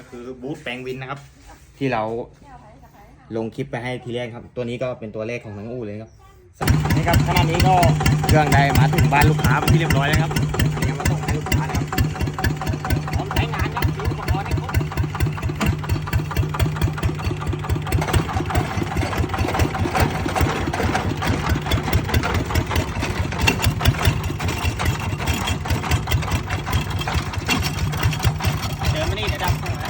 ก็คือบูธแปลงวินนะครับ ที่เราลงคลิปไปให้ทีแรกครับ ตัวนี้ก็เป็นตัวเลขของทั้งอู่เลยครับนี่ครับขณะนี้ก็เครื่องได้มาถึงบ้านลูกค้าเป็นที่เรียบร้อยแล้วครับอันนี้มาส่งให้ลูกค้านะครับพร้อมใช้งานครับมีอุปกรณ์ให้ครบเดินมานี่เดี๋ยวดับเครื่องไว้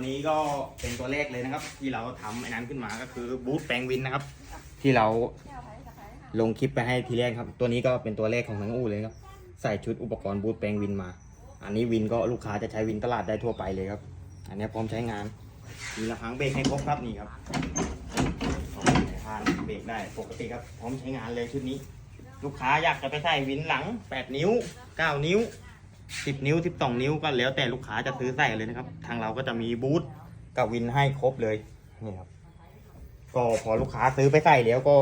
ตัวนี้ก็เป็นตัวเลขเลยนะครับ ที่เราทำไอ้นั้นขึ้นมาก็คือบูธแปลงวินนะครับ ที่เราลงคลิปไปให้ทีแรกครับ ตัวนี้ก็เป็นตัวเลขของทั้งอู่เลยครับ ใส่ชุดอุปกรณ์บูธแปลงวินมา อันนี้วินก็ลูกค้าจะใช้วินตลาดได้ทั่วไปเลยครับ อันนี้พร้อมใช้งานมีระหังเบรกให้ครบครับนี่ครับผ่านเบรกได้ปกติครับพร้อมใช้งานเลยชุดนี้ ลูกค้าอยากจะไปใส่วินหลัง 8 นิ้ว 9 นิ้ว 10นิ้ว12นิ้วก็แล้วแต่ลูกค้าจะซื้อใส่เลยนะครับ ทางเราก็จะมีบูธกับวินให้ครบเลยนี่ครับก็พอลูกค้าซื้อไปใส่แล้วก็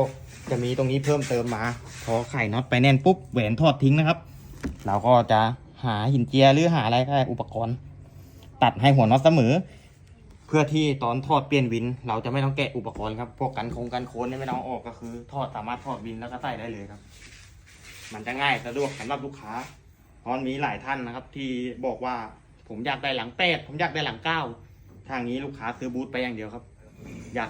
จะมีตรงนี้เพิ่มเติมมา พอไข่น็อตไปแน่นปุ๊บแหวนทอดทิ้งนะครับ เราก็จะหาหินเจียหรือหาอะไรก็ได้อุปกรณ์ ตัดให้หัวน็อตเสมอ เพื่อที่ตอนทอดเปลี่ยนวิน เราจะไม่ต้องแกะอุปกรณ์ครับพวกกันโครงกันโคนนี่ไม่ต้องอออกก็คือ ทอดสามารถทอดวินแล้วก็ใส่ได้เลยครับ มันจะง่ายสะดวกสำหรับลูกค้า เพราะมีหลายท่านนะครับ ที่บอกว่าผมอยากได้หลังแปดผมอยากได้หลังเก้าทางนี้ลูกค้าซื้อบูธไปอย่างเดียวครับ อยาก